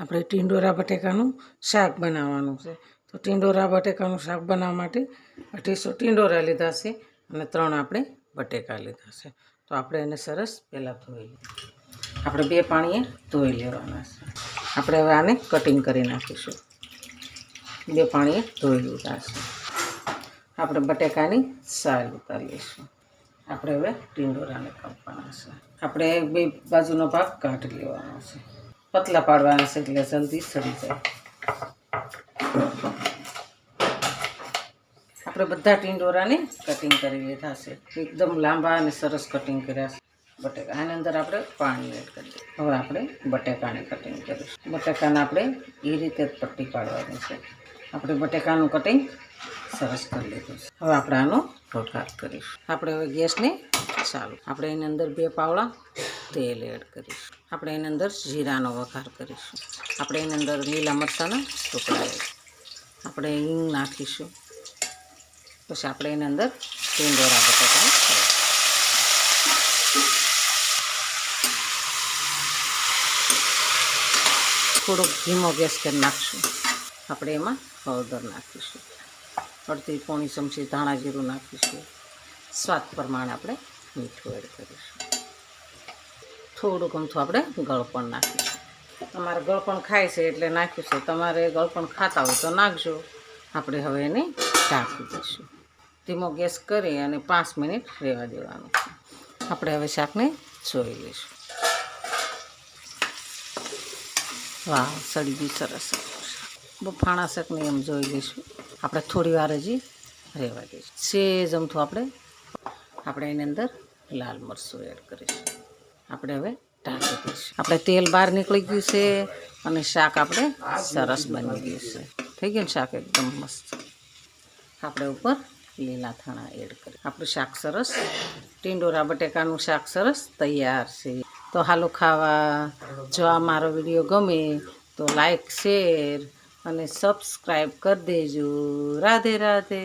આપણે ટીંડોરા બટેકાનું શાક બનાવવાનું છે. તો ટીંડોરા બટેકાનું શાક બનાવવા માટે અઢીસો ટીંડોરા લીધા છે અને ત્રણ આપણે બટેકા લીધા છે. તો આપણે એને સરસ પહેલાં ધોઈ લઈએ. આપણે બે પાણીએ ધોઈ લેવાના છે. આપણે હવે આને કટિંગ કરી નાખીશું. બે પાણીએ ધોઈ લીધા છે. આપણે બટેકાની સાલ ઉતારી લઈશું. આપણે હવે ટીંડોરાને કાપવાના છે. આપણે બે બાજુનો ભાગ કાઢી લેવાનો છે. પતલા પાડવાના છે એટલે જલ્દી સડી જાય આપણે બધા ટીંડોરાને કટિંગ કરી લીધા છે એકદમ લાંબા અને સરસ કટિંગ કર્યા છે બટેકા આની અંદર આપણે પાણી એડ કરી દઈએ હવે આપણે બટેકાને કટિંગ કરીશું બટેકાને આપણે એ રીતે જ પટ્ટી પાડવાની છે આપણે બટેકાનું કટિંગ સરસ કરી લીધું છે હવે આપણે આનો વઘાર કરીશું આપણે હવે ગેસને ચાલુ આપણે એની અંદર બે પાવડા તેલ એડ કરીશું. આપણે એની અંદર જીરાનો વઘાર કરીશું. આપણે એની અંદર લીલા મરચાંના ટુકડા આપણે હિંગ નાખીશું. પછી આપણે એની અંદર ટીંડોરા બટાકા. થોડોક ધીમો ગેસ કરી નાખશું. આપણે એમાં હળદર નાખીશું. અડધી પોણી ચમચી ધાણા જીરું નાખીશું. સ્વાદ પ્રમાણે આપણે મીઠું એડ કરીશું. થોડુંક અમથું આપણે ગળપણ નાખીશું. તમારે ગળપણ ખાય છે એટલે નાખ્યું છે. તમારે ગળપણ ખાતા હોય તો નાખજો. આપણે હવે એને ઢાંકી દઈશું. ધીમો ગેસ કરી અને પાંચ મિનિટ રહેવા દેવાનું આપણે હવે શાકને જોઈ લઈશું. વાહ સડી ગયું સરસ ફાણા શાકને એમ જોઈ લઈશું. આપણે થોડી વાર હજી રહેવા દઈશું. સેજ અમથું આપણે આપણે એની અંદર લાલ મરચું એડ કરીશું. આપણે હવે ઢાંકી દઈશું. આપણે તેલ બહાર નીકળી ગયું છે અને શાક આપણે સરસ બની ગયું છે. થઈ ગયું શાક એકદમ મસ્ત? આપણે ઉપર લીલા થાણા એડ કરી. આપણું શાક સરસ, ટીંડોરા બટેકાનું શાક સરસ તૈયાર છે. તો હાલો ખાવા. જો આ મારો વીડિયો ગમે તો લાઈક, શેર અને સબસ્ક્રાઈબ કરી દેજો. રાધે રાધે.